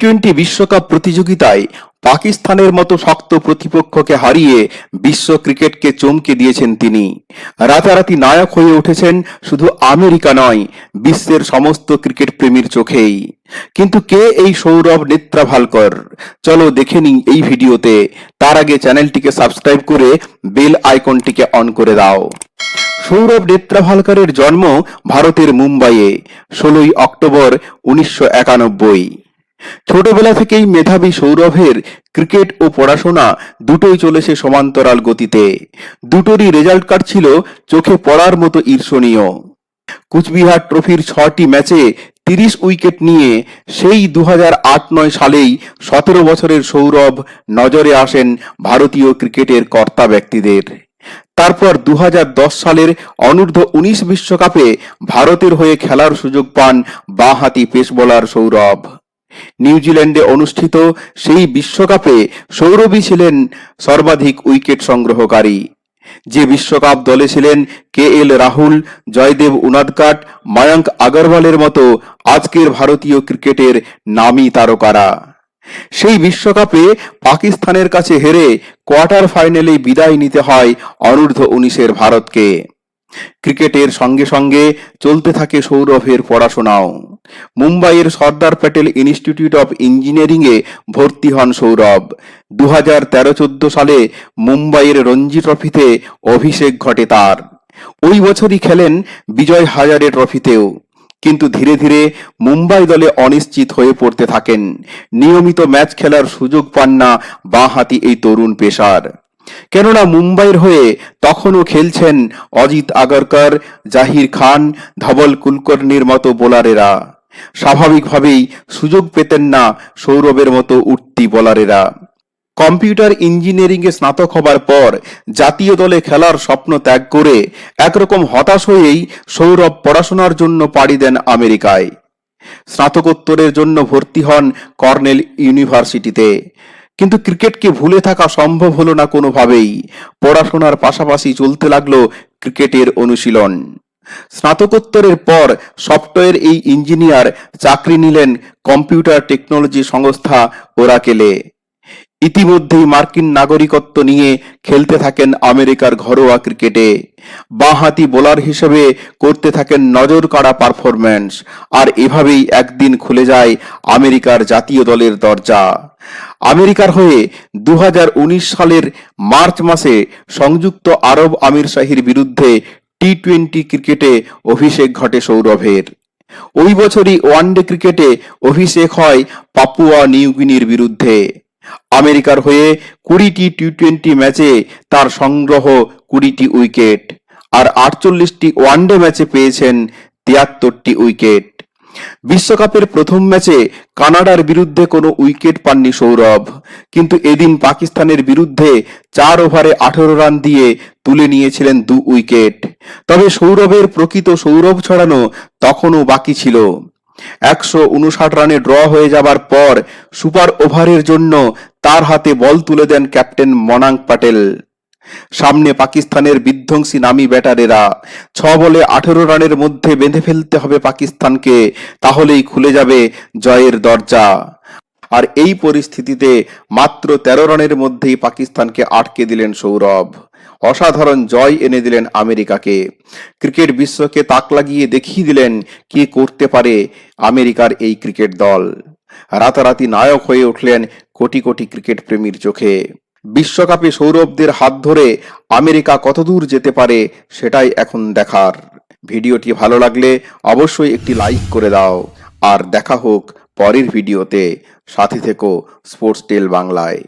Twenty বিশ্বকাপ প্রতিযোগিতায় পাকিস্তানের মতো শক্ত প্রতিপক্ষকে হারিয়ে বিশ্ব ক্রিকেটকে চমকে দিয়েছেন তিনি। রাতারাতি নায়ক হয়ে উঠেছেন শুধু আমেরিকা নয়, বিশ্বের সমস্ত ক্রিকেট প্রেমীর চোখেই। কিন্তু কে এই সৌরভ নেত্রা ভালকর? চলো দেখে নিই এই ভিডিওতে। তার আগে চ্যানেলটিকে সাবস্ক্রাইব করে বেল আইকনটিকে অন করে দাও। সৌরভ নেত্রাভালকরের জন্ম ভারতের মুম্বাইয়ে, ষোলোই অক্টোবর উনিশশো একানব্বই। ছোটবেলা থেকেই মেধাবী সৌরভের ক্রিকেট ও পড়াশোনা দুটোই চলেছে সমান্তরাল গতিতে। দুটোরই রেজাল্ট কার্ড ছিল চোখে পড়ার মতো ঈর্ষণীয়। কুচবিহার ট্রফির ছটি ম্যাচে তিরিশ উইকেট নিয়ে সেই দু আট নয় সালেই সতেরো বছরের সৌরভ নজরে আসেন ভারতীয় ক্রিকেটের কর্তা ব্যক্তিদের। তারপর দু হাজার দশ সালের অনূর্ধ্ব উনিশ বিশ্বকাপে ভারতের হয়ে খেলার সুযোগ পান বাঁহাতি পেস বোলার সৌরভ। নিউজিল্যান্ডে অনুষ্ঠিত সেই বিশ্বকাপে সৌরভই ছিলেন সর্বাধিক উইকেট সংগ্রহকারী। যে বিশ্বকাপ দলে ছিলেন কে এল রাহুল, জয়দেব উনাদকাট, মায়াঙ্ক আগরওয়ালের মতো আজকের ভারতীয় ক্রিকেটের নামী তারকারা। সেই বিশ্বকাপে পাকিস্তানের কাছে হেরে কোয়ার্টার ফাইনালে বিদায় নিতে হয় অনূর্ধ্ব উনিশের ভারতকে। ক্রিকেটের সঙ্গে সঙ্গে চলতে থাকে সৌরভের পড়াশোনাও। মুম্বাইয়ের সর্দার প্যাটেল ইনস্টিটিউট অফ ইঞ্জিনিয়ারিংয়ে ভর্তি হন সৌরভ। দু হাজার তেরো চোদ্দ সালে মুম্বাইয়ের রঞ্জি ট্রফিতে অভিষেক ঘটে তার। ওই বছরই খেলেন বিজয় হাজারে ট্রফিতেও। কিন্তু ধীরে ধীরে মুম্বাই দলে অনিশ্চিত হয়ে পড়তে থাকেন। নিয়মিত ম্যাচ খেলার সুযোগ পান না বাঁহাতি এই তরুণ পেশার। কেননা মুম্বাইয়ের হয়ে তখনও খেলছেন অজিত আগরকর, জাহির খান, ধবল কুলকর্ণীর মতো বোলারেরা। স্বাভাবিকভাবেই সুযোগ পেতেন না সৌরভের মতো উঠতি বোলারেরা। কম্পিউটার ইঞ্জিনিয়ারিংয়ে স্নাতক হবার পর জাতীয় দলে খেলার স্বপ্ন ত্যাগ করে একরকম হতাশ হয়েই সৌরভ পড়াশোনার জন্য পাড়ি দেন আমেরিকায়। স্নাতকোত্তরের জন্য ভর্তি হন কর্নেল ইউনিভার্সিটিতে। কিন্তু ক্রিকেটকে ভুলে থাকা সম্ভব হলো না কোনোভাবেই। পড়াশোনার পাশাপাশি চলতে লাগল ক্রিকেটের অনুশীলন। স্নাতকোত্তরের পর সফটওয়্যার এই ইঞ্জিনিয়ার চাকরি নিলেন কম্পিউটার টেকনোলজি সংস্থা ওরাকেলে। ইতিমধ্যেই মার্কিন নাগরিকত্ব নিয়ে খেলতে থাকেন আমেরিকার ঘরোয়া ক্রিকেটে। বাঁহাতি বোলার হিসেবে করতে থাকেন নজর কাড়া পারফরম্যান্স। আর এভাবেই একদিন খুলে যায় আমেরিকার জাতীয় দলের দরজা। আমেরিকার হয়ে দু হাজার উনিশ সালের মার্চ মাসে সংযুক্ত আরব আমির শাহির বিরুদ্ধে টি টোয়েন্টি ক্রিকেটে অভিষেক ঘটে সৌরভের। ওই বছরই ওয়ানডে ক্রিকেটে অভিষেক হয় পাপুয়া নিউগিনির বিরুদ্ধে। আমেরিকার হয়ে কুড়িটি টি টোয়েন্টি ম্যাচে তার সংগ্রহ কুড়িটি উইকেট, আর আটচল্লিশটি ওয়ানডে ম্যাচে পেয়েছেন তিয়াত্তরটি উইকেট। বিশ্বকাপের প্রথম ম্যাচে কানাডার বিরুদ্ধে কোনো উইকেট পাননি সৌরভ। কিন্তু এদিন পাকিস্তানের বিরুদ্ধে চার ওভারে আঠেরো রান দিয়ে তুলে নিয়েছিলেন দু উইকেট। তবে সৌরভের প্রকৃত সৌরভ ছড়ানো তখনও বাকি ছিল। একশো উনষাট রানে ড্র হয়ে যাবার পর সুপার ওভারের জন্য তার হাতে বল তুলে দেন ক্যাপ্টেন মনাঙ্ক প্যাটেল। সামনে পাকিস্তানের বিধ্বংসী নামী ব্যাটারেরা। ছ বলে আঠেরো রানের মধ্যে বেঁধে ফেলতে হবে পাকিস্তানকে, তাহলেই খুলে যাবে জয়ের দরজা। আর এই পরিস্থিতিতে মাত্র তেরো রানের মধ্যেই পাকিস্তানকে আটকে দিলেন সৌরভ। অসাধারণ জয় এনে দিলেন আমেরিকাকে। ক্রিকেট বিশ্বকে তাক লাগিয়ে দেখিয়ে দিলেন কি করতে পারে আমেরিকার এই ক্রিকেট দল। রাতারাতি নায়ক হয়ে উঠলেন কোটি কোটি ক্রিকেট প্রেমীর চোখে। বিশ্বকাপে সৌরভদের হাত ধরে আমেরিকা কতদূর যেতে পারে সেটাই এখন দেখার। ভিডিওটি ভালো লাগলে অবশ্যই একটি লাইক করে দাও। আর দেখা হোক পরের ভিডিওতে। সাথে থেকো স্পোর্টস টেল বাংলায়।